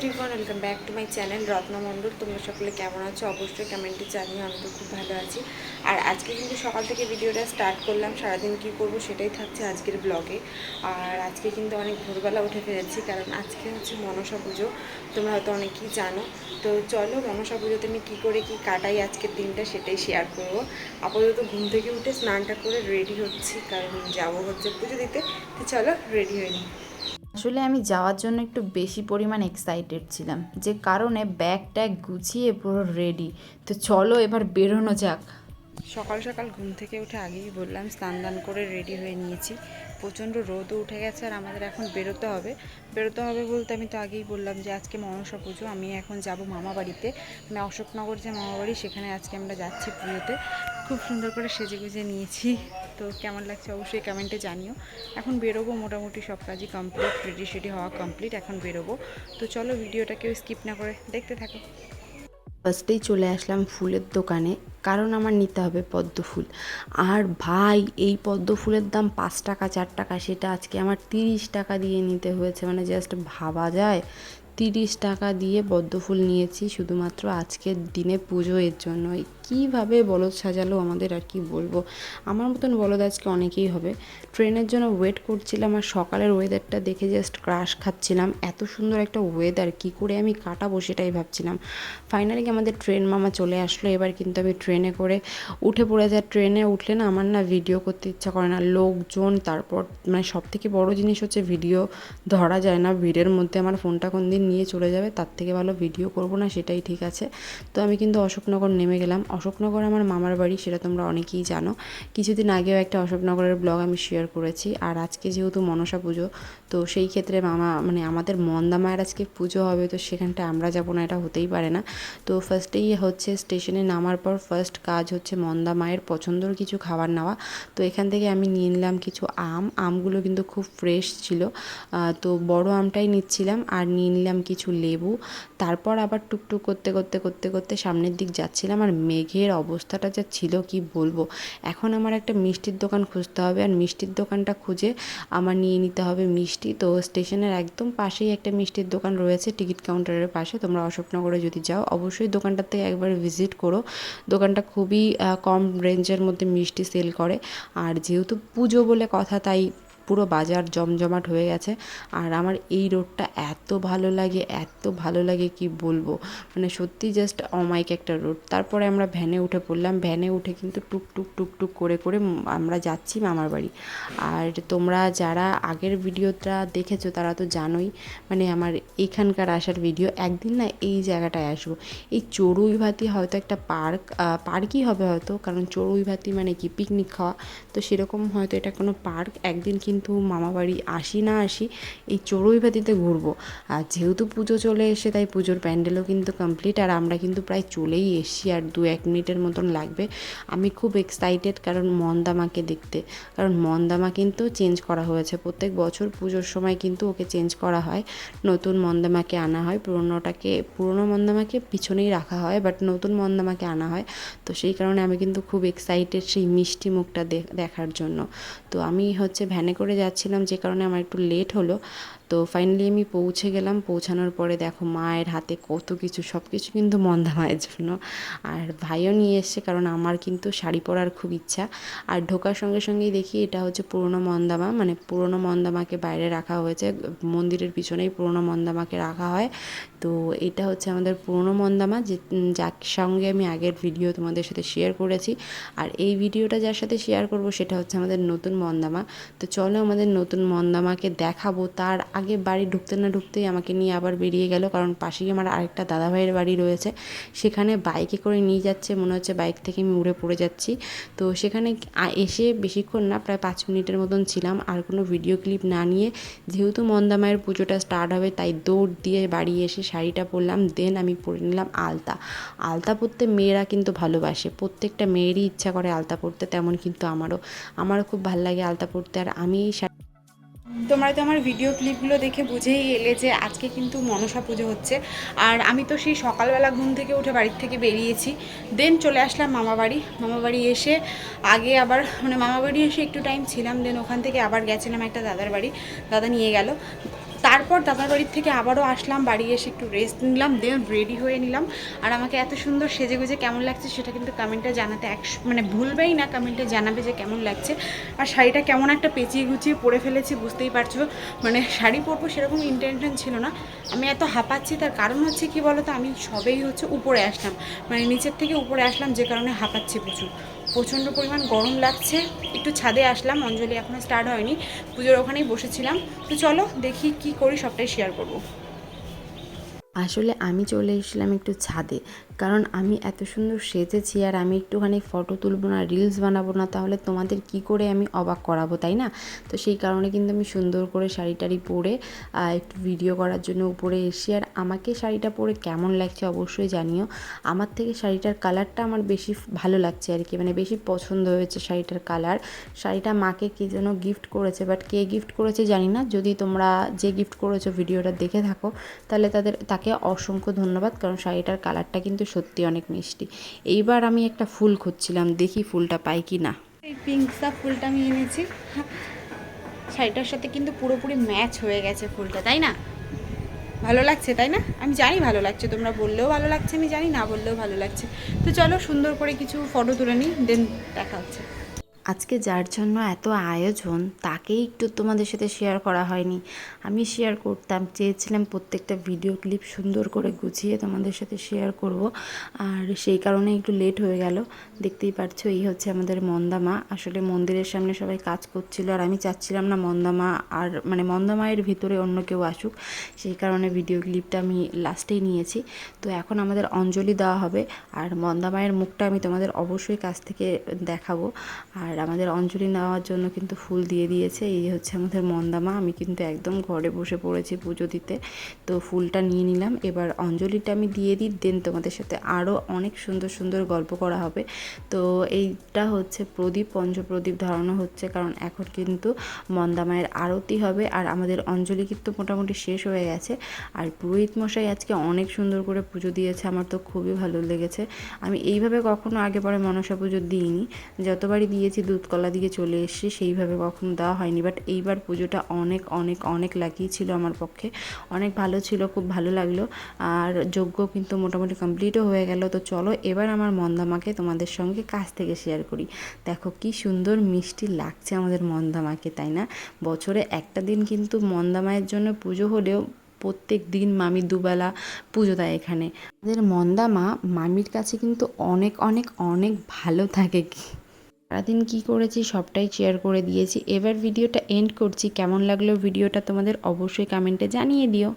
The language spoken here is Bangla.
Everyone welcome back to my channel Ratnamondal তোমরা সকলে কেমন আছো? অবশ্যই কমেন্টে জানিও, আমি তো খুব ভালো আছি। আর আজকে কিন্তু সকাল থেকে ভিডিওটা স্টার্ট করলাম, সারাদিন কী করব সেটাই থাকছে আজকের ব্লগে আর আজকে কিন্তু অনেক ভোরবেলা উঠে ফেলেছি, কারণ আজকে হচ্ছে মনসা পুজো, তোমরা হয়তো অনেকেই জানো। তো চলো, মনসা পুজোতে আমি কী করে কি কাটাই আজকের দিনটা সেটাই শেয়ার করব। আপাতত ঘুম থেকে উঠে স্নানটা করে রেডি হচ্ছি, কারণ যাব হচ্ছে পুজো দিতে। তো চলো রেডি হয়ে নিই। আসলে আমি যাওয়ার জন্য একটু বেশি পরিমাণ এক্সাইটেড ছিলাম। যে কারণে ব্যাগ ট্যাগ গুছিয়ে পুরো রেডি তো চলো এবার বেরোনো যাক। সকাল সকাল ঘুম থেকে উঠে আগেই বললাম, স্নান দান করে রেডি হয়ে নিয়েছি। প্রচণ্ড রোদও উঠে গেছে আর আমাদের এখন বেরোতে হবে। বেরোতে হবে বলতে আমি তো আগেই বললাম যে আজকে মনসা পুজো, আমি এখন যাব মামা বাড়িতে। মানে অশোকনগর যে মামা বাড়ি, সেখানে আজকে আমরা যাচ্ছি পুজোতে। খুব সুন্দর করে সেজে গুজে নিয়েছি। তো কেমন লাগছে অবশ্যই কমেন্টে জানিও। এখন বেরোবো মোটামুটি সব কাজই কমপ্লিট রেডি সেডি হওয়া কমপ্লিট এখন বেরোবো। তো চলো ভিডিওটা কেউ স্কিপ না করে, দেখতে থাকো। ফার্স্টেই চলে আসলাম ফুলের দোকানে, কারণ আমার নিতে হবে পদ্ম ফুল। আর ভাই, এই পদ্ম ফুলের দাম পাঁচ টাকা, চার টাকা, সেটা আজকে আমার তিরিশ টাকা দিয়ে নিতে হয়েছে মানে জাস্ট ভাবা যায়। তিরিশ টাকা দিয়ে পদ্ম ফুল নিয়েছি, শুধুমাত্র আজকের দিনে পুজো এর জন্য। কীভাবে বলদ সাজালো আমাদের আর কি বলব? আমার মতন বলদ আজকে অনেকেই হবে। ট্রেনের জন্য ওয়েট করছিলাম আর সকালের ওয়েদারটা দেখে জাস্ট ক্রাশ খাচ্ছিলাম। এত সুন্দর একটা ওয়েদার, কি করে আমি কাটাবো সেটাই ভাবছিলাম। ফাইনালি আমাদের ট্রেন মামা চলে আসলো, এবার কিন্তু আমি ট্রেনে করে উঠে পড়ে যায়। ট্রেনে উঠলে না আমার না ভিডিও করতে ইচ্ছা করে না, লোকজন, তারপর মানে সব থেকে বড় জিনিস হচ্ছে ভিডিও ধরা যায় না, ভিড়ের মধ্যে। আমার ফোনটা কোন দিন নিয়ে চলে যাবে, তার থেকে ভালো ভিডিও করব না, সেটাই ঠিক আছে। তো আমি কিন্তু অশোকনগর নেমে গেলাম। অশোকনগর আমার মামার বাড়ি, সেটা তোমরা অনেকেই জানো। কিছুদিন আগেও একটা অশোকনগরের ব্লগ আমি শেয়ার করেছি। আর আজকে যেহেতু মনসা পুজো, তো সেই ক্ষেত্রে মামা মানে আমাদের মন্দা মায়ের আজকে পুজো হবে, তো সেখানটা আমরা যাব না, এটা হতেই পারে না। তো ফার্স্টেই হচ্ছে স্টেশনে নামার পর ফার্স্ট কাজ হচ্ছে মন্দা মায়ের পছন্দর কিছু খাবার নেওয়া। তো এখান থেকে আমি নিয়ে নিলাম কিছু আম। আমগুলো কিন্তু খুব ফ্রেশ ছিল। তো বড় আমটাই নিচ্ছিলাম। আর নিয়ে নিলাম কিছু লেবু, তারপর আবার টুকটুক করতে করতে করতে করতে সামনের দিক যাচ্ছিলাম আর মেঘের অবস্থাটা যা ছিল কি বলব? এখন আমার একটা মিষ্টির দোকান খুঁজতে হবে আর মিষ্টির দোকানটা খুঁজে আমার নিয়ে নিতে হবে মিষ্টি। তো স্টেশনের একদম পাশেই একটা মিষ্টির দোকান রয়েছে টিকিট কাউন্টারের পাশে, তোমরা অশোকনগরে যদি যাও অবশ্যই দোকানটাতে একবার ভিজিট করো। দোকানটা খুবই কম রেঞ্জের মধ্যে মিষ্টি সেল করে। আর যেহেতু পুজো বলে কথা তাই পুরো বাজার জমজমাট হয়ে গেছে। আর আমার এই রোডটা এত ভালো লাগে, এত ভালো লাগে কি বলব? মানে সত্যি জাস্ট অমাইক একটা রোড। তারপরে আমরা ভ্যানে উঠে পড়লাম। ভ্যানে উঠে কিন্তু টুক টুক টুক টুক করে করে আমরা যাচ্ছি মামার বাড়ি। আর তোমরা যারা আগের ভিডিওটা দেখেছ তারা তো জানোই মানে আমার এখানকার আসার ভিডিও একদিন না এই জায়গাটায় আসব। এই চড়ুইভাতি হয়তো একটা পার্ক পার্কই হবে হয়তো, কারণ চড়ুইভাতি মানে কি? পিকনিক খাওয়া। তো সেরকম হয়তো এটা কোনো পার্ক। একদিন কিন্তু মামা বাড়ি আসি না আসি এই চড়ুই চড়ুইভাতিতে ঘুরবো। আর যেহেতু পুজো চলে এসে তাই পুজোর প্যান্ডেলও কিন্তু কমপ্লিট আর আমরা কিন্তু প্রায় চলেই এসছি, আর দু এক মিনিটের মতন লাগবে। আমি খুব এক্সাইটেড কারণ মন্দামাকে দেখতে। কারণ মন্দামা কিন্তু চেঞ্জ করা হয়েছে। প্রত্যেক বছর পুজোর সময় কিন্তু ওকে চেঞ্জ করা হয়। নতুন মন্দামাকে আনা হয়। পুরোনোটাকে, পুরোনো মন্দামাকে পিছনেই রাখা হয় বাট নতুন মন্দামাকে আনা হয়। তো সেই কারণে আমি কিন্তু খুব এক্সাইটেড সেই মিষ্টি মুখটা দেখার জন্য। তো আমি হচ্ছে ভ্যানে করে যাচ্ছিলাম যে কারণে আমার একটু লেট হলো। তো ফাইনালি আমি পৌঁছে গেলাম। পৌঁছানোর পরে দেখো মায়ের হাতে কত কিছু সব কিছু কিন্তু মন্দা মায়ের জন্য। আর ভাইও নিয়ে এসছে কারণ আমার কিন্তু শাড়ি পরার খুব ইচ্ছা। আর ঢোকার সঙ্গে সঙ্গেই দেখি এটা হচ্ছে পুরনো মন্দামা। মানে পুরনো মন্দামাকে বাইরে রাখা হয়েছে। মন্দিরের পিছনেই পুরনো মন্দামাকে রাখা হয়। তো এটা হচ্ছে আমাদের পুরনো মন্দামা যে যার সঙ্গে আমি আগের ভিডিও তোমাদের সাথে শেয়ার করেছি। আর এই ভিডিওটা যার সাথে শেয়ার করব সেটা হচ্ছে আমাদের নতুন মন্দামা। তো চলো আমাদের নতুন মন্দামাকে দেখাবো। তার আগে বাড়ি ঢুকতে না ঢুকতেই আমাকে নিয়ে আবার বেরিয়ে গেল। কারণ পাশেই আমার আরেকটা দাদাভাইয়ের বাড়ি রয়েছে। সেখানে বাইকে করে নিয়ে যাচ্ছে, মনে হচ্ছে বাইক থেকে আমি উড়ে পড়ে যাচ্ছি। তো সেখানে এসে বেশিক্ষণ না, প্রায় পাঁচ মিনিটের মতন ছিলাম। আর কোনো ভিডিও ক্লিপ না নিয়ে যেহেতু মন্দামায়ের পুজোটা স্টার্ট হবে, তাই দৌড় দিয়ে বাড়ি এসে শাড়িটা পরলাম। দেন আমি পরে নিলাম আলতা। আলতা পরতে মেয়েরা কিন্তু ভালোবাসে। প্রত্যেকটা মেয়েরই ইচ্ছা করে আলতা পরতে, তেমন কিন্তু আমারও। আমারও খুব ভালো লাগে আলতা পরতে। আর আমি এই তোমরা তো আমার ভিডিও ক্লিপগুলো দেখে বুঝেই এলে যে আজকে কিন্তু মনসা পুজো হচ্ছে। আর আমি তো সেই সকালবেলা ঘুম থেকে উঠে বাড়ির থেকে বেরিয়েছি। দেন চলে আসলাম মামাবাড়ি। মামাবাড়ি মামা বাড়ি এসে আগে আবার মানে মামাবাড়ি এসে একটু টাইম ছিলাম দেন ওখান থেকে আবার গেছিলাম একটা দাদার বাড়ি। দাদা নিয়ে গেল। তারপর পর দাদার বাড়ির থেকে আবারও আসলাম, বাড়ি এসে একটু রেস্ট নিলাম দেন রেডি হয়ে নিলাম। আর আমাকে এত সুন্দর সেজে গুজে কেমন লাগছে সেটা কিন্তু কমেন্টে জানাতে এক মানে ভুলবেই না কমেন্টে জানাবে যে কেমন লাগছে। আর শাড়িটা কেমন একটা পেঁচিয়ে গুছিয়ে পরে ফেলেছি, বুঝতেই পারছ? মানে শাড়ি পরবো সেরকম ইন্টেনশন ছিল না। আমি এত হাঁপাচ্ছি, তার কারণ হচ্ছে কি বলো তো আমি সবেই হচ্ছে উপরে আসলাম। মানে নিচের থেকে উপরে আসলাম, যে কারণে হাঁপাচ্ছি প্রচুর। প্রচণ্ড পরিমাণ গরম লাগছে। একটু ছাদে আসলাম, অঞ্জলি এখনও স্টার্ট হয়নি। পুজোর ওখানেই বসেছিলাম। তো চলো দেখি কি করি, সবটাই শেয়ার করব। আসলে আমি চলে এসেছিলাম একটু ছাদে। কারণ আমি এত সুন্দর সেজেছি আর আমি একটুখানি ফটো তুলবো না রিলস বানাবো না, তাহলে তোমাদের কি করে আমি অবাক করাবো, তাই না? তো সেই কারণে কিন্তু আমি সুন্দর করে শাড়ি টাড়ি পরে একটু ভিডিও করার জন্য উপরে এসে আর আমাকে শাড়িটা পরে কেমন লাগছে অবশ্যই জানিও। আমার থেকে শাড়িটার কালারটা আমার বেশি ভালো লাগছে আর কি মানে বেশি পছন্দ হয়েছে শাড়িটার কালার শাড়িটা মাকে কে যেন গিফট করেছে বাট কে গিফট করেছে জানি না। যদি তোমরা যে গিফট করেছ ভিডিওটা দেখে থাকো, তাহলে তাদের, তাকে অসংখ্য ধন্যবাদ, কারণ শাড়িটার কালারটা কিন্তু সত্যি অনেক মিষ্টি। এইবার আমি একটা ফুল খুঁজছিলাম, দেখি ফুলটা পাই কি না এই পিঙ্ক পিঙ্কসা ফুলটা আমি এনেছি। শাড়িটার সাথে কিন্তু পুরোপুরি ম্যাচ হয়ে গেছে ফুলটা, তাই না? ভালো লাগছে, তাই না? আমি জানি ভালো লাগছে, তোমরা বললেও ভালো লাগছে, আমি জানি না বললেও ভালো লাগছে। তো চলো সুন্দর করে কিছু ফটো তুলে নিই দেন দেখা হচ্ছে। আজকে যার জন্য এত আয়োজন, তাকেই একটু তোমাদের সাথে শেয়ার করা হয়নি। আমি শেয়ার করতাম, চেয়েছিলাম প্রত্যেকটা ভিডিও ক্লিপ সুন্দর করে গুছিয়ে তোমাদের সাথে শেয়ার করব। আর সেই কারণে একটু লেট হয়ে গেল। দেখতেই পারছ, এই হচ্ছে আমাদের মন্দামা। আসলে মন্দিরের সামনে সবাই কাজ করছিল, আর আমি চাচ্ছিলাম না মন্দামা আর মানে মন্দামায়ের ভিতরে অন্য কেউ আসুক। সেই কারণে ভিডিও ক্লিপটা আমি লাস্টেই নিয়েছি। তো এখন আমাদের অঞ্জলি দেওয়া হবে, আর মন্দামায়ের মুখটা আমি তোমাদের অবশ্যই কাছ থেকে দেখাবো। আর আমাদের অঞ্জলি নেওয়ার জন্য কিন্তু ফুল দিয়ে দিয়েছে। এই হচ্ছে আমাদের মন্দামা। আমি কিন্তু একদম ঘরে বসে পড়েছি পুজো দিতে। তো ফুলটা নিয়ে নিলাম। এবার অঞ্জলিটা আমি দিয়ে দিই। দেন তোমাদের সাথে আরও অনেক সুন্দর সুন্দর গল্প করা হবে। তো এইটা হচ্ছে প্রদীপ, পঞ্চপ্রদীপ ধরানো হচ্ছে। কারণ এখন কিন্তু মন্দামায়ের আরতি হবে। আর আমাদের অঞ্জলি কিন্তু মোটামুটি শেষ হয়ে গেছে। আর পুরোহিত মশাই আজকে অনেক সুন্দর করে পুজো দিয়েছে। আমার তো খুবই ভালো লেগেছে। আমি এইভাবে কখনো আগে পরে মনসা পুজো দিইনি। যতবারই দিয়েছি দুধকলা দিয়ে চলে এসেছি, সেইভাবে কখনো দেওয়া হয়নি। বাট এইবার পুজোটা অনেক অনেক অনেক লাগিয়েছিল আমার পক্ষে। অনেক ভালো ছিল, খুব ভালো লাগল। আর যজ্ঞ কিন্তু মোটামুটি কমপ্লিটও হয়ে গেল। তো চলো এবার আমার মন্দামাকে তোমাদের সঙ্গে কাছ থেকে শেয়ার করি। দেখো কি সুন্দর মিষ্টি লাগছে আমাদের মন্দামাকে, তাই না? বছরে একটা দিন কিন্তু মন্দামায়ের জন্য পুজো হলেও প্রত্যেক দিন মামি দুবেলা পুজো দেয় এখানে। আমাদের মন্দামা মামির কাছে কিন্তু অনেক অনেক অনেক ভালো থাকে। সারাদিন কি করেছি সবটাই শেয়ার করে দিয়েছি। এবার ভিডিওটা এন্ড করছি। কেমন লাগল ভিডিওটা তোমাদের অবশ্যই কমেন্টে জানিয়ে দিও।